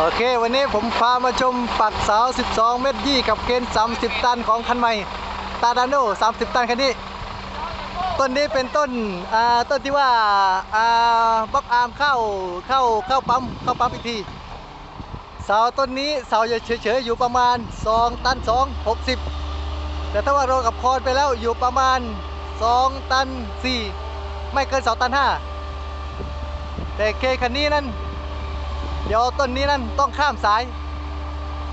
โอเค วันนี้ผมพามาชมปักเสา 12 เมตรยี่กับเกณฑ์30 ตันของคันใหม่ ตาดาโน30 ตันคันนี้ ต้นนี้เป็นต้นต้นที่ว่าบล็อกอาร์มเข้าเข้าเข้าปั๊มเข้าปั๊มอีกทีเสาต้นนี้เสาเฉยๆอยู่ประมาณ 2 ตัน 2 60 แต่ถ้าว่าเรากับคอนไปแล้วอยู่ประมาณ 2 ตัน 4 ไม่เกิน 2 ตัน 5 แต่เคคันนี้นั้น เดี๋ยวต้นนี้นั่นต้องข้ามสาย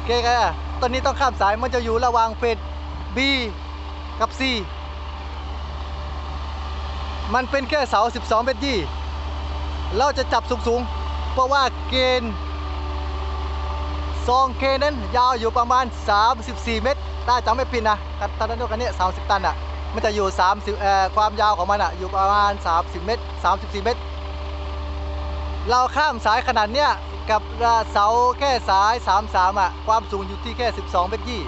เกกอะต้นนี้ต้องข้ามสายมันจะอยู่ระหว่างเฟส B กับ C มันเป็นแค่เสา 12เมตรยี่เราจะจับสูงๆ เพราะว่าเกณฑ์ซองเคนั้นยาวอยู่ประมาณ 34 เมตร ถ้าจำไม่ผิดนะกันตันนั้นกันเนี้ย30 ตันอะ มันจะอยู่ 30เอ่อความยาวของมันอะ อยู่ประมาณ 30 เมตร 34 เมตร เราข้ามสายขนาดเนี้ยกับเสาแค่สาย 33อะความสูงอยู่ที่แค่ 12 เมตรยี่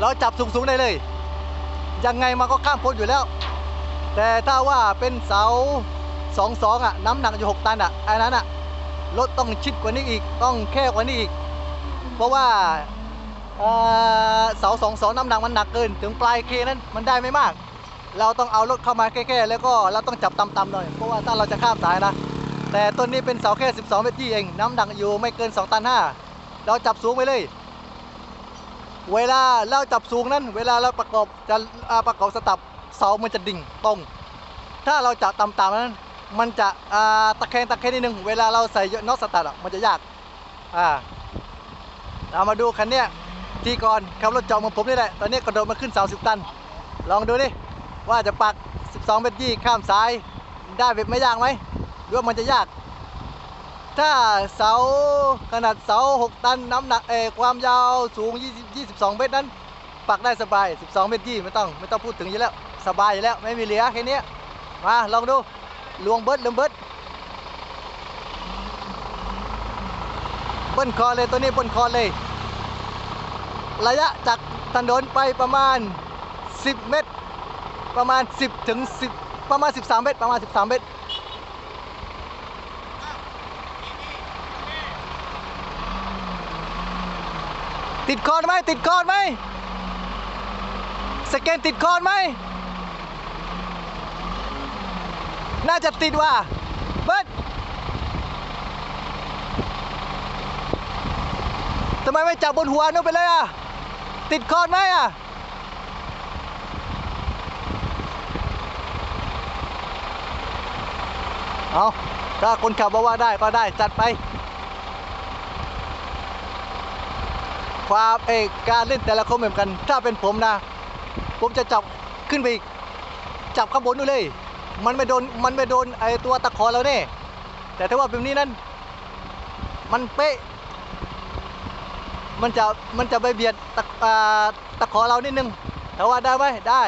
เราจับสูงๆได้เลย ยังไงมันก็ข้ามพ้นอยู่แล้ว แต่ถ้าว่าเป็นเสา 22อะน้ำหนักอยู่ 6 ตันอะอันนั้นอะรถต้องชิดกว่านี้อีกต้องแค่กว่านี้อีก เพราะว่าเอ่อเสา22น้ำหนักมันหนักเกิน ถึงปลายเคนั้นมันได้ไม่มาก เราต้องเอารถเข้ามาแค่ๆแล้วก็เราต้องจับต่ำๆหน่อย เพราะว่าถ้าเราจะข้ามสายนะ แต่ต้นนี้เป็นเสาแค่ 12 เมตรยี่เอง น้ำหนักอยู่ไม่เกิน 2 ตัน 5 เราจับสูงไปเลย เวลาเราจับสูงนั้น เวลาเราประกอบจะอ่าประกอบสตับเสามันจะดิ่งตรง ถ้าเราจับต่ำๆนั้น มันจะอ่าตะแคงตะแคงนิดนึง เวลาเราใส่น็อตสตัดอะมันจะยากอ่าเรามาดูคันเนี้ยที่ก่อนขับรถจองของผมนี่แหละ ตอนนี้กระโดดมาขึ้น 30 ตัน ลองดูดิว่าจะปัก 12 เมตรยี่ข้ามซ้ายได้แบบไม่ยากไหม หรือว่ามันจะยาก ถ้าเสาขนาดเสา 6 ตันน้ำหนักเออความยาวสูง 20 22 เมตรนั้น ปักได้สบาย 12 เมตรยี่ไม่ต้องไม่ต้องพูดถึงอยู่แล้ว สบายอยู่แล้วไม่มีเหลือแค่นี้มาลองดูลวงเบิดลวงเบิดบิ้ลคอเลยตัวนี้บิ้ลคอเลย ระยะจากถนนไปประมาณ 10 เมตร ประมาณ 10ถึง10 ประมาณ 13 เมตร ประมาณ 13 เมตร ติดคอนไหมติดคอนไหมสแกนติดคอนไหมน่าจะติดว่ะเบิร์ดทำไมไม่จับบนหัวนู้นไปเลยอะ ติดคอนไหมอะเอาถ้าคนขับบอกว่าได้ก็ได้จัดไป ความเอกการเล่นแต่ละคนเหมือนกัน ถ้าเป็นผมนะ ผมจะจับขึ้นไปอีกจับข้างบนนู่นเลย มันไม่โดนมันไม่โดนไอตัวตะขอเราเนี่ยแต่ถ้าว่าแบบนี้นั้น มันเป๊ะ มันจะมันจะไปเบียดตะตะขอเรานิดนึงแต่ว่าได้ไหมได้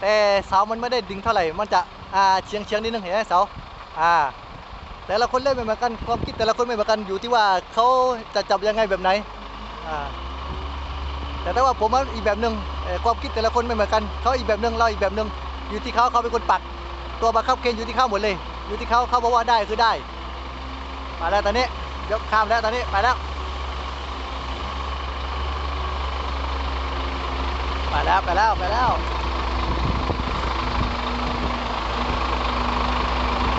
แต่เสามันไม่ได้ดึงเท่าไหร่ มันจะอ่าเฉียงเฉียงนิดนึงเห็นไหมเสาอ่าแต่ละคนเล่นไม่เหมือนกันความคิดแต่ละคนไม่เหมือนกันอยู่ที่ว่าเขาจะจับยังไงแบบไหนอ่า แต่ถ้าว่าผมว่าอีกแบบหนึ่งความคิดแต่ละคนไม่เหมือนกันเขาอีกแบบหนึ่งเราอีกแบบหนึ่งอยู่ที่เขาเขาเป็นคนปัก ตัวบังคับเกณฑ์อยู่ที่เขาหมดเลย อยู่ที่เขาเขาบอกว่าได้คือได้มาแล้วตอนนี้ยกข้ามแล้วตอนนี้ไปแล้วไปแล้วไปแล้วไปแล้ว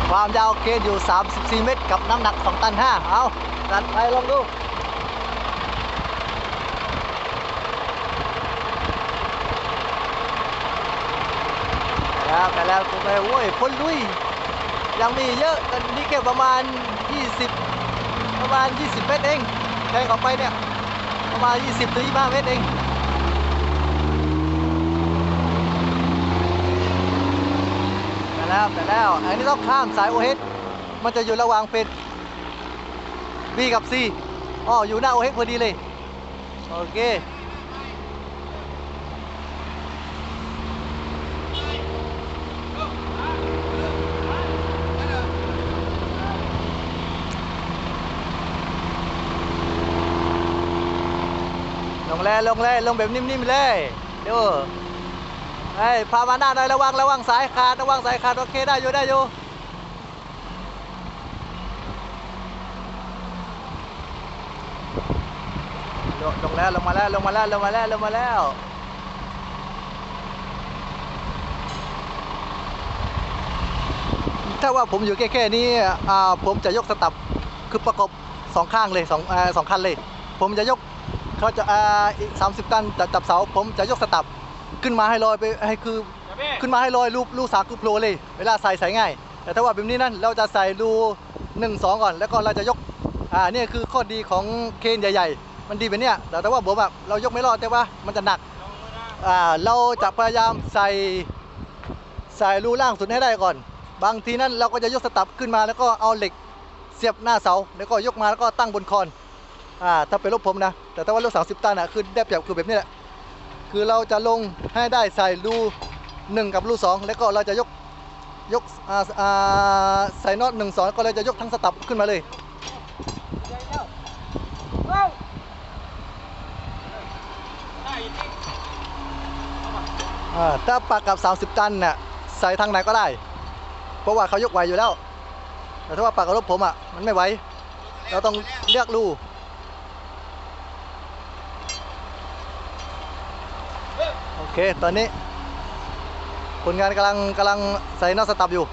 ความยาวเกณฑ์อยู่ 34 เมตร กับน้ำหนัก2ตัน5เอาจัดไปลองดู แล้วไปแล้วกูไปโว้ยคนลุย ยังมีเยอะตอนนี้แค่ประมาณ 20 ประมาณ 20 เมตรเองแทงออกไปเนี่ย ประมาณ 20ถึง25เมตรเองไปแล้วไปแล้ว อันนี้ต้องข้ามสายโอเฮดมันจะอยู่ระหว่างเป็น B กับ C อ๋ออยู่หน้าโอเฮดพอดีเลย โอเค ล งเลยลงเลยลงแบบนิ่มๆเลยดี๋ยวไอ้พามาหน้าหน่อยระวังระวังสายขาดระวังสายขาดโอเคได้อยู่ได้อยู่ลงลงแล้วลงมาแล้วลงมาแล้วลงมาแล้วลงมาแล้วถ้าว่าผมอยู่แค่ๆนี้อ่าผมจะยกสตับคือประกบสองข้างเลยสองอ่าสองคันเลย ผมจะยก เขาจะอ่าอีกสามสิบตันจะจับเสาผมจะยกสตับขึ้นมาให้ลอยไปให้คือขึ้นมาให้ลอยรูปรูสาคือโปรเลย เวลาใส่ใส่ง่าย แต่ถ้าว่าแบบนี้นั้นเราจะใส่รูหนึ่งสองก่อน แล้วก็เราจะยกอ่าเนี่ยคือข้อดีของเคนใหญ่ๆ มันดีแบบเนี้ยแต่แต่ว่าผมแบบเรายกไม่รอดแต่ว่ามันจะหนักอ่าเราจะพยายามใส่ใส่รูล่างสุดให้ได้ก่อน บางทีนั้นเราก็จะยกสตับขึ้นมาแล้วก็เอาเหล็กเสียบหน้าเสา แล้วก็ยกมาแล้วก็ตั้งบนคอน อ่าถ้าเป็นรถผมนะ แต่ถ้าว่ารถ30ตันอะคือได้เปรียบคือแบบนี้แหละคือเราจะลงให้ได้ใส่รูหนึ่งกับรูสองแล้วก็เราจะยกยกอ่าอ่าใส่น็อตหนึ่งสองก็เลยจะยกทั้งสตับขึ้นมาเลยอ่าถ้าปักกับ 30 ตันน่ะใส่ทางไหนก็ได้ เพราะว่าเขายกไหวอยู่แล้ว แต่ถ้าว่าปักกับรถผมอะมันไม่ไหว เราต้องเลือกรูโอ เค ตอนนี้คนงานกำลังกำลังใส่น็อตสตับอยู่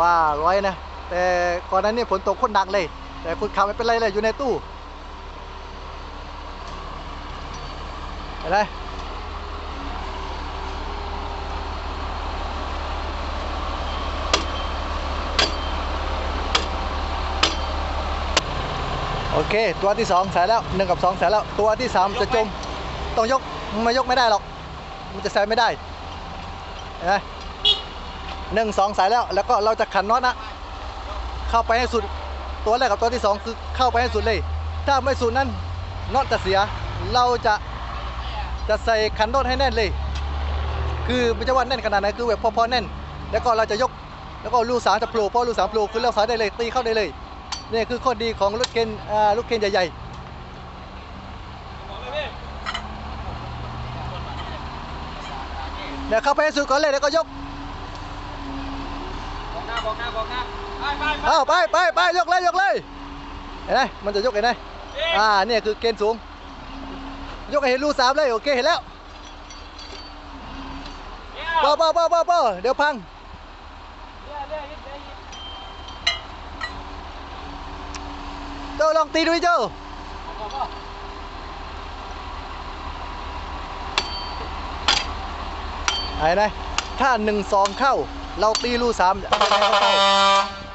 ว่าร้อยนะ แต่ก่อนนั้นนี่ฝนตกคนหนักเลย แต่คุณขับไม่เป็นไรเลยอยู่ในตู้เห็นไหมโอเค ตัวที่สองใส่แล้วหนึ่งกับสองใส่แล้ว ตัวที่สามจะจม ต้องยก มันม่ยกไม่ได้หรอกมันจะใส่ไม่ได้เห็นไหมหนึ่งสองใส่แล้วแล้วก็เราจะขันน็อตนะเข้าไปให้สุดตัวแรกกับตัวที่สองคือเข้าไปให้สุดเลย ถ้าไม่สุดนั้นน็อตจะเสีย เราจะจะใส่ขันน็อตให้แน่นเลย คือไม่ใช่ว่าแน่นขนาดไหนคือแบบพอๆแน่น แล้วก็เราจะยกแล้วก็ลูกสามจะโผล่พอลูกสามโผล่คือเราสายได้เลยตีเข้าได้เลยนี่คือข้อดีของรถเคนอ่ารถเคนใหญ่ๆ เดี๋ยวเข้าไปให้สุดก่อนเลยแล้วก็ยกบอกหน้าบอกหน้าบอกหน้าไปไปไปอ้าวไปไปไปยกเลยยกเลยเห็นไหมมันจะยกเห็นไหมเอ๊ะอ่าเนี่ยคือเกณฑ์สูง ยกให้เห็นรูสามเลยโอเคเห็นแล้วเดี๋ป้อยวป้อป้อป้อป้อเดี๋ยวพังเดี๋ยวเดี๋ยวเดี๋ยวเดี๋ยวเจ้าลองตีดูดิเจ้า บอกบอกเห็นไหมถ้าหนึ่งสองเข้า เราตีรูสามยังไงก็เข้า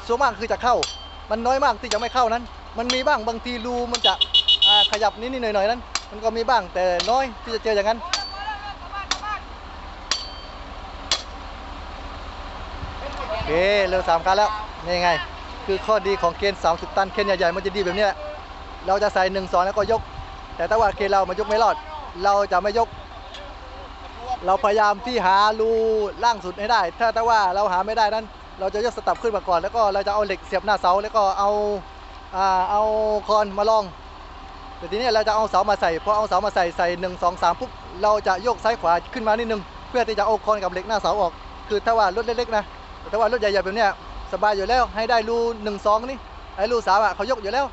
ส่วนมากคือจะเข้า มันน้อยมากที่จะไม่เข้านั้น มันมีบ้างบางทีรูมันจะขยับนิดๆหน่อยๆนั้น มันก็มีบ้างแต่น้อยที่จะเจออย่างนั้นโอเคเร็วสามคันแล้วนี่ไง คือข้อดีของเคน30 ตันเคนใหญ่ๆมันจะดีแบบนี้แหละเราจะใส่1นึ่งสองแล้วก็ยก แต่ถ้าว่าเคนเรามันยกไม่รอด เราจะไม่ยก เราพยายามที่หารูล่างสุดให้ได้ ถ้าแต่ว่าเราหาไม่ได้นั้น เราจะยกสตับขึ้นมาก่อน แล้วก็เราจะเอาเหล็กเสียบหน้าเสาแล้วก็เอาอาเอาคอนมาลองแต่ทีนี้เราจะเอาเสามาใส่พอเอาเสามาใส่ใส่หนึ่งสองสามปุ๊บเราจะโยกซ้ายขวาขึ้นมานิดนึงเพื่อที่จะเอาคอนกับเหล็กหน้าเสาออก คือถ้าว่ารถเล็กๆนะแต่ถ้าว่ารถใหญ่ๆแบบนี้สบายอยู่แล้วให้ได้รูหนึ่งสองนี่ไอ้รูสามอะเขายกอยู่แล้ว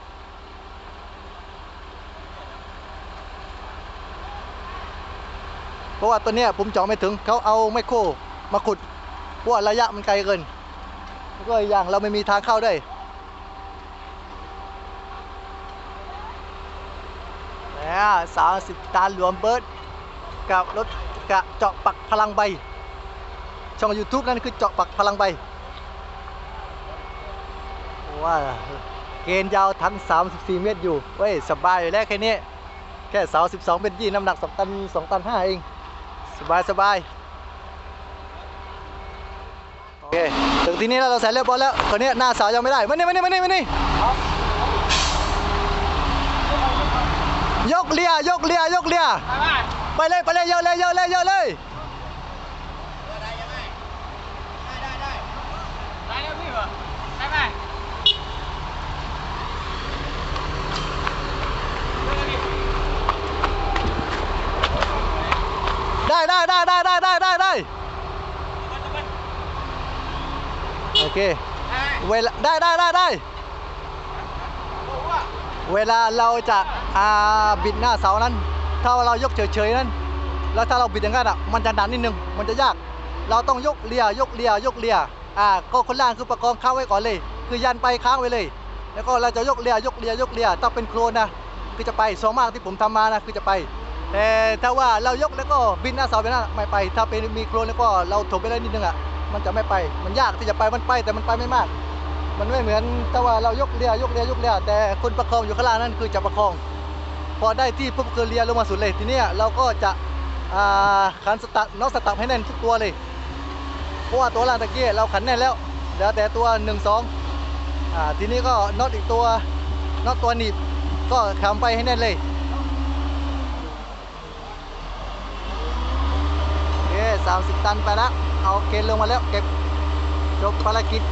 เพ ราะว่าตัวเนี้ยผมเจาะไม่ถึงเขาเอาไมโครมาขุดเพราะว่าระยะมันไกลเกินแล้วก็อย่างเราไม่มีทางเข้าด้วยแล้วสามสิบตาหลวมเบิร์ดกับรถกะเจาะปักพลังใบ ช่อง YouTube นั่นคือเจาะปักพลังใบว่าเกณฑ์ยาวทั้ง 34 เมตรอยู่ เว้ย สบายอยู่แล้วแค่นี้ แค่เสา12เมตรยี่น้ำหนัก 2 ตัน 2 ตัน 5 เอง สบายสบายโอเคถึงที่นี่แล้วเราใส่เรียบร้อยแล้วคนนี้หน้าสาวยังไม่ได้มานี่มานี่มานี่มานี่ยกเลียยกเลียยกเลียไปไปไปเลยไปเลยเยอะเลยเยอะเลยเยอะเลย ได้แล้วพี่เหรอได้ไหมเดี๋ยวดิ ได้ได้ได้ได้ได้ได้ได้ได้โอเคเวลาได้ได้ได้ได้เวลาเราจะอ่าบิดหน้าเสานั้น ถ้าเรายกเฉยๆนั้น แล้วถ้าเราบิดอย่างนั้นอะมันจะดันนิดนึงมันจะยาก เราต้องยกเลียยกเลียยกเลียอ่าก็คนล่างคือประคองค้างไว้ก่อนเลย คือยันไปค้างไว้เลย แล้วก็เราจะยกเลียยกเลียยกเลียถ้าเป็นโครนนะคือจะไปส่วนมากที่ผมทำมานะคือจะไป แต่ถ้าว่าเรายกแล้วก็บินหน้าเสาไปหน้าไม่ไป ถ้าเป็นมีโครนแล้วก็เราถมไปเลยนิดนึงอะมันจะไม่ไป มันยากที่จะไปมันไปแต่มันไปไม่มาก มันไม่เหมือนถ้าว่าเรายกเลียยกเลียยกเลียแต่คนประคองอยู่ข้างล่างนั่นคือจะประคอง พอได้ที่ปุ๊บคือเลียลงมาสุดเลยทีนี้เราก็จะขันสตัดน็อกสตับให้แน่นทุกตัวเลยเพราะว่าตัวล่างตะกี้เราขันแน่นแล้วเหลือแต่ตัว1 2อ่าทีนี้ก็น็อตอีกตัวน็อตตัวหนีบก็ขำไปให้แน่นเลยโอเค 30 ตันไปแล้ว เอาเกณฑ์ลงมาแล้วเก็บจบภารกิจ